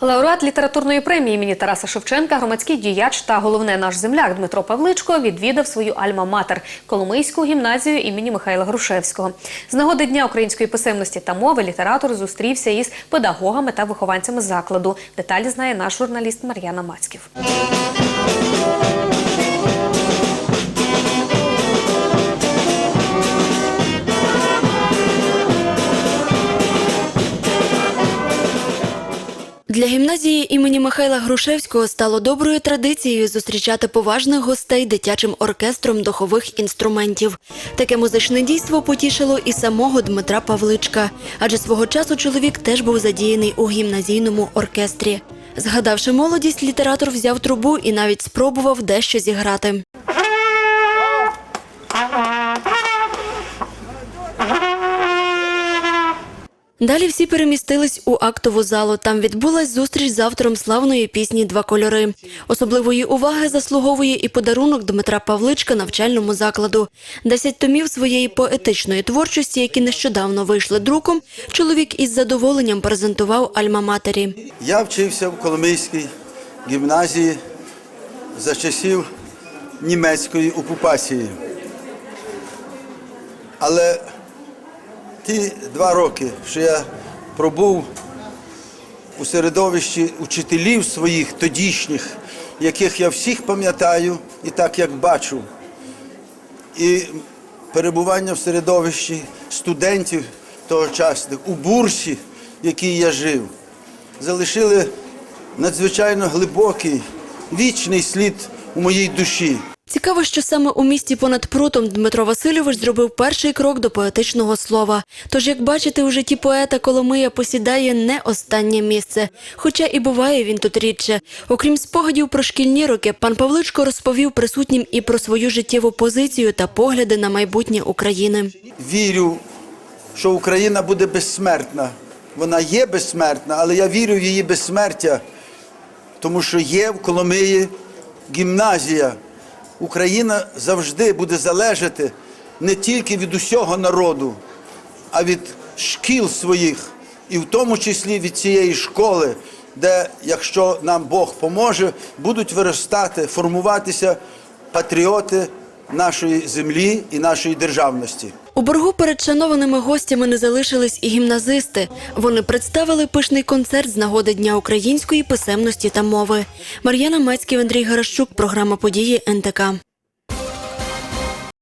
Лауреат літературної премії імені Тараса Шевченка, громадський діяч та головне наш земляк Дмитро Павличко відвідав свою альма-матер Коломийську гімназію імені Михайла Грушевського. З нагоди Дня української писемності та мови літератор зустрівся із педагогами та вихованцями закладу. Деталі знає наш журналіст Мар'яна Мацьків. Для гімназії імені Михайла Грушевського стало доброю традицією зустрічати поважних гостей дитячим оркестром духових інструментів. Таке музичне дійство потішило і самого Дмитра Павличка, адже свого часу чоловік теж був задіяний у гімназійному оркестрі. Згадавши молодість, літератор взяв трубу і навіть спробував дещо зіграти. Далі всі перемістились у актову залу. Там відбулась зустріч з автором славної пісні Два кольори. Особливої уваги заслуговує і подарунок Дмитра Павличка навчальному закладу. Десять томів своєї поетичної творчості, які нещодавно вийшли друком, чоловік із задоволенням презентував альма-матері. Я вчився в Коломийській гімназії за часів німецької окупації. Але ті два роки, що я пробув у середовищі учителів своїх тодішніх, яких я всіх пам'ятаю і так як бачу, і перебування в середовищі студентів тогочасних у бурсі, в якій я жив, залишили надзвичайно глибокий, вічний слід у моїй душі. Цікаво, що саме у місті понад прутом Дмитро Васильович зробив перший крок до поетичного слова. Тож, як бачите, у житті поета Коломия посідає не останнє місце. Хоча і буває він тут рідше. Окрім спогадів про шкільні роки, пан Павличко розповів присутнім і про свою життєву позицію та погляди на майбутнє України. Вірю, що Україна буде безсмертна. Вона є безсмертна, але я вірю в її безсмертя, тому що є в Коломиї гімназія. Україна завжди буде залежати не тільки від усього народу, а від шкіл своїх, і в тому числі від цієї школи, де, якщо нам Бог поможе, будуть виростати, формуватися патріоти нашої землі і нашої державності. У боргу перед шанованими гостями не залишились і гімназисти. Вони представили пишний концерт з нагоди Дня української писемності та мови. Мар'яна Мацьків, Андрій Гаращук, програма події НТК.